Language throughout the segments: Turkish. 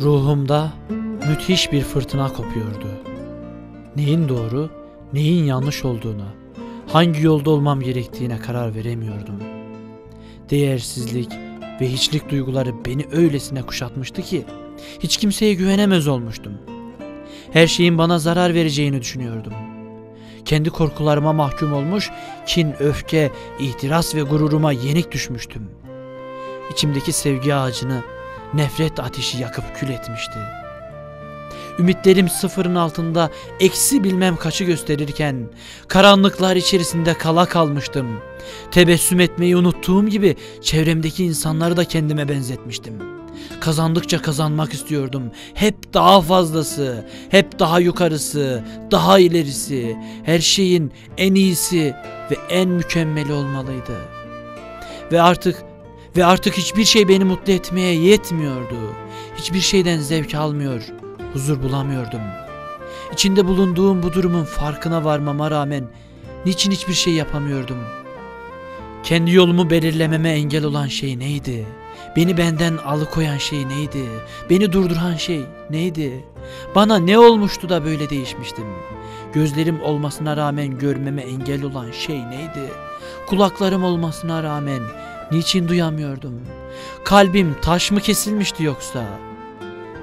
Ruhumda müthiş bir fırtına kopuyordu. Neyin doğru, neyin yanlış olduğuna, hangi yolda olmam gerektiğine karar veremiyordum. Değersizlik ve hiçlik duyguları beni öylesine kuşatmıştı ki hiç kimseye güvenemez olmuştum. Her şeyin bana zarar vereceğini düşünüyordum. Kendi korkularıma mahkum olmuş, kin, öfke, ihtiras ve gururuma yenik düşmüştüm. İçimdeki sevgi ağacını nefret ateşi yakıp kül etmişti. Ümitlerim sıfırın altında eksi bilmem kaçı gösterirken karanlıklar içerisinde kala kalmıştım. Tebessüm etmeyi unuttuğum gibi çevremdeki insanları da kendime benzetmiştim. Kazandıkça kazanmak istiyordum. Hep daha fazlası, hep daha yukarısı, daha ilerisi, her şeyin en iyisi ve en mükemmeli olmalıydı. Ve artık ve artık hiçbir şey beni mutlu etmeye yetmiyordu. Hiçbir şeyden zevk almıyor, huzur bulamıyordum. İçinde bulunduğum bu durumun farkına varmama rağmen niçin hiçbir şey yapamıyordum? Kendi yolumu belirlememe engel olan şey neydi? Beni benden alıkoyan şey neydi? Beni durduran şey neydi? Bana ne olmuştu da böyle değişmiştim? Gözlerim olmasına rağmen görmeme engel olan şey neydi? Kulaklarım olmasına rağmen niçin duyamıyordum? Kalbim taş mı kesilmişti yoksa?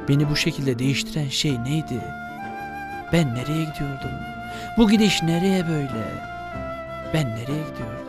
Beni bu şekilde değiştiren şey neydi? Ben nereye gidiyordum? Bu gidiş nereye böyle? Ben nereye gidiyordum?